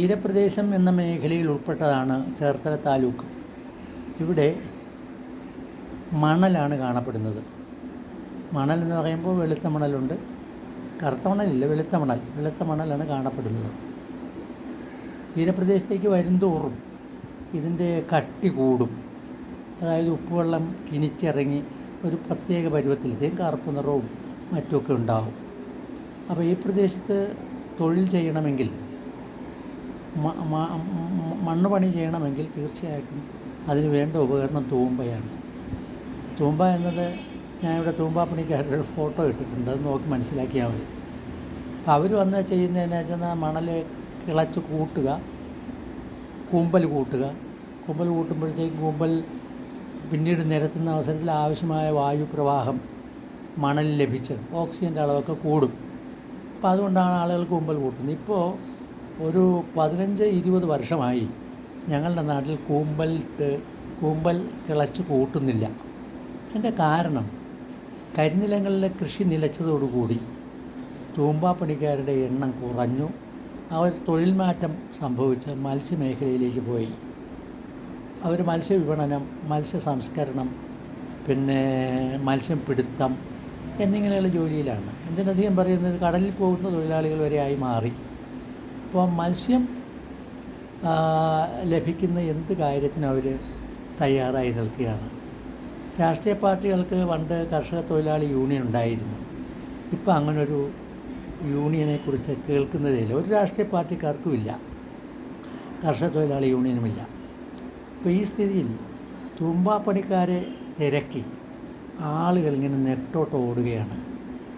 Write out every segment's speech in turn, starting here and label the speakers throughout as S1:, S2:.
S1: തീരപ്രദേശം എന്ന മേഖലയിൽ ഉൾപ്പെട്ടതാണ് ചേർത്തല താലൂക്ക്. ഇവിടെ മണലാണ് കാണപ്പെടുന്നത്. മണൽ എന്ന് പറയുമ്പോൾ വെളുത്ത മണലുണ്ട്. കറുത്ത മണലില്ല വെളുത്ത മണൽ. വെളുത്ത മണലാണ് കാണപ്പെടുന്നത്. തീരപ്രദേശത്തേക്ക് വരുംതോറും ഇതിന്റെ കട്ടി കൂടും. അതായത് ഉപ്പുവെള്ളം കിനിച്ചിറങ്ങി ഒരു പ്രത്യേക പരുവത്തിലെത്തിയും കറുപ്പ് നിറവും മറ്റുമൊക്കെ ഉണ്ടാവും. അപ്പോൾ ഈ പ്രദേശത്ത് തൊഴിൽ ചെയ്യണമെങ്കിൽ മണ്ണ് പണി ചെയ്യണമെങ്കിൽ തീർച്ചയായിട്ടും അതിന് വേണ്ട ഉപകരണം തൂമ്പയാണ്. തൂമ്പ എന്നത് ഞാനിവിടെ തൂമ്പ പണിക്കാരുടെ ഫോട്ടോ ഇട്ടിട്ടുണ്ട്. അത് നോക്കി മനസ്സിലാക്കിയാൽ മതി. അപ്പോൾ അവർ വന്ന് ചെയ്യുന്നതെന്ന് വെച്ചാൽ മണൽ കിളച്ച് കൂട്ടുക. കൂമ്പൽ കൂട്ടുക. കൂമ്പൽ കൂട്ടുമ്പോഴത്തേക്കും കൂമ്പൽ പിന്നീട് നിരത്തുന്ന അവസരത്തിൽ ആവശ്യമായ വായുപ്രവാഹം മണൽ ലഭിച്ച് ഓക്സിജന്റെ അളവൊക്കെ കൂടും. അപ്പോൾ അതുകൊണ്ടാണ് ആളുകൾ കൂമ്പൽ കൂട്ടുന്നത്. ഇപ്പോൾ ഒരു പതിനഞ്ച് ഇരുപത് വർഷമായി ഞങ്ങളുടെ നാട്ടിൽ കൂമ്പലിട്ട് കൂമ്പൽ കിളച്ച് കൂട്ടുന്നില്ല. അതിന്റെ കാരണം കരിനിലങ്ങളിലെ കൃഷി നിലച്ചതോടുകൂടി തൂമ്പാപ്പണിക്കാരുടെ എണ്ണം കുറഞ്ഞു. അവർ തൊഴിൽ മാറ്റം സംഭവിച്ച് മത്സ്യമേഖലയിലേക്ക് പോയി. അവർ മത്സ്യവിപണനം മത്സ്യ സംസ്കരണം പിന്നെ മത്സ്യം പിടുത്തം എന്നിങ്ങനെയുള്ള ജോലിയിലാണ്. എന്തിനധികം പറയുന്നത്? കടലിൽ പോകുന്ന തൊഴിലാളികൾ വരെ ആയി മാറി. അപ്പോൾ മത്സ്യം ലഭിക്കുന്ന എന്ത് കാര്യത്തിനും അവർ തയ്യാറായി നിൽക്കുകയാണ്. രാഷ്ട്രീയ പാർട്ടികൾക്ക് പണ്ട് കർഷക തൊഴിലാളി യൂണിയൻ ഉണ്ടായിരുന്നു. ഇപ്പം അങ്ങനൊരു യൂണിയനെക്കുറിച്ച് കേൾക്കുന്നതേയില്ല. ഒരു രാഷ്ട്രീയ പാർട്ടിക്കാർക്കും ഇല്ല. കർഷക തൊഴിലാളി യൂണിയനുമില്ല. അപ്പോൾ ഈ സ്ഥിതിയിൽ തുമ്പാപ്പണിക്കാരെ തിരക്കി ആളുകൾ ഇങ്ങനെ നെട്ടോട്ട് ഓടുകയാണ്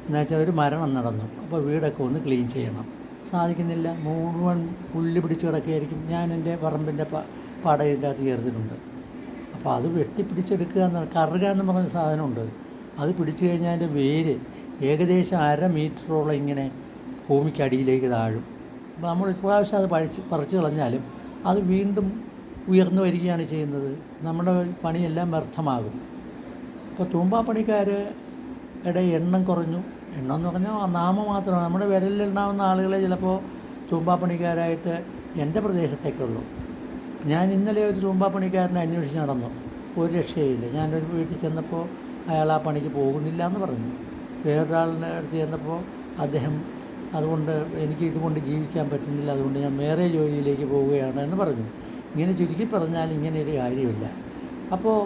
S1: എന്നുവെച്ചാൽ ഒരു മരണം നടന്നു. അപ്പോൾ വീടൊക്കെ ഒന്ന് ക്ലീൻ ചെയ്യണം. സാധിക്കുന്നില്ല. മുഴുവൻ പുല്ല് പിടിച്ച് കിടക്കുകയായിരിക്കും. ഞാൻ എന്റെ പറമ്പിന്റെ പടയിന്റെ അകത്ത് ചേർത്തിട്ടുണ്ട്. അപ്പോൾ അത് വെട്ടിപ്പിടിച്ചെടുക്കുക എന്ന് കറുക എന്ന് പറഞ്ഞ സാധനമുണ്ട്. അത് പിടിച്ചു കഴിഞ്ഞാൽ അതിന്റെ വേര് ഏകദേശം അര മീറ്ററോളം ഇങ്ങനെ ഭൂമിക്കടിയിലേക്ക് താഴും. അപ്പോൾ നമ്മൾ ഇപ്രാവശ്യം അത് പഴിച്ച് പറിച്ചു കളഞ്ഞാലും അത് വീണ്ടും ഉയർന്നു വരികയാണ് ചെയ്യുന്നത്. നമ്മുടെ പണിയെല്ലാം വ്യർത്ഥമാകും. ഇപ്പോൾ തൂമ്പാപ്പണിക്കാരുടെ എണ്ണം കുറഞ്ഞു. എണ്ണം എന്ന് പറഞ്ഞാൽ നാമം മാത്രമാണ്. നമ്മുടെ വിരലിലുണ്ടാവുന്ന ആളുകളെ ചിലപ്പോൾ തൂമ്പാപ്പണിക്കാരായിട്ട് എന്റെ പ്രദേശത്തേക്കുള്ളൂ. ഞാൻ ഇന്നലെ ഒരു തൂമ്പാപ്പണിക്കാരനെ അന്വേഷിച്ച് നടന്നു. ഒരു രക്ഷയില്ല ഞാനൊരു വീട്ടിൽ ചെന്നപ്പോൾ അയാൾ ആ പണിക്ക് പോകുന്നില്ല എന്ന് പറഞ്ഞു. വേറൊരാളിനെ അടുത്ത് ചെന്നപ്പോൾ അദ്ദേഹം അതുകൊണ്ട് എനിക്ക് ഇതുകൊണ്ട് ജീവിക്കാൻ പറ്റുന്നില്ല. അതുകൊണ്ട് ഞാൻ വേറെ ജോലിയിലേക്ക് പോവുകയാണ് എന്ന് പറഞ്ഞു. ഇങ്ങനെ ചുരുക്കി പറഞ്ഞാൽ ഇങ്ങനെ ഒരു കാര്യമില്ല. അപ്പോൾ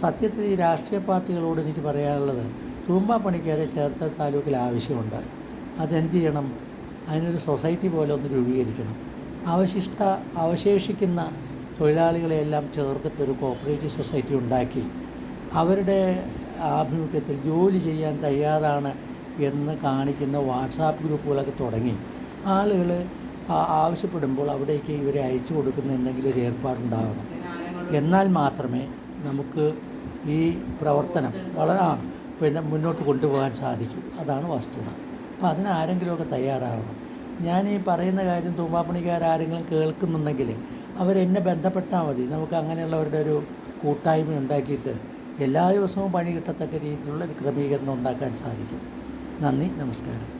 S1: സത്യത്തിൽ ഈ രാഷ്ട്രീയ പാർട്ടികളോട് എനിക്ക് പറയാനുള്ളത് തൂമ്പ പണിക്കാരെ ചേർത്ത താലൂക്കിൽ ആവശ്യമുണ്ട്. അതെന്ത് ചെയ്യണം? അതിനൊരു സൊസൈറ്റി പോലെ ഒന്ന് രൂപീകരിക്കണം. അവശിഷ്ട അവശേഷിക്കുന്ന തൊഴിലാളികളെയെല്ലാം ചേർത്തിട്ടൊരു കോപ്പറേറ്റീവ് സൊസൈറ്റി ഉണ്ടാക്കി. അവരുടെ ആഭിമുഖ്യത്തിൽ ജോലി ചെയ്യാൻ തയ്യാറാണ് എന്ന് കാണിക്കുന്ന വാട്സാപ്പ് ഗ്രൂപ്പുകളൊക്കെ തുടങ്ങി. ആളുകൾ ആവശ്യപ്പെടുമ്പോൾ അവിടേക്ക് ഇവരെ അയച്ചു കൊടുക്കുന്ന എന്തെങ്കിലും ഒരു ഏർപ്പാടുണ്ടാകണം എന്നാൽ മാത്രമേ നമുക്ക് ഈ പ്രവർത്തനം വളരെ പിന്നെ മുന്നോട്ട് കൊണ്ടുപോകാൻ സാധിക്കും. അതാണ് വസ്തുത. അപ്പോൾ അതിന് ആരെങ്കിലുമൊക്കെ തയ്യാറാവണം. ഞാൻ ഈ പറയുന്ന കാര്യം തൂമ്പാപ്പണിക്കാരെങ്കിലും കേൾക്കുന്നുണ്ടെങ്കിൽ അവരെന്നെ ബന്ധപ്പെട്ടാൽ മതി. നമുക്ക് അങ്ങനെയുള്ളവരുടെ ഒരു കൂട്ടായ്മ ഉണ്ടാക്കിയിട്ട് എല്ലാ ദിവസവും പണി കിട്ടത്തക്ക രീതിയിലുള്ള ഒരു ക്രമീകരണം ഉണ്ടാക്കാൻ സാധിക്കും. നന്ദി നമസ്കാരം.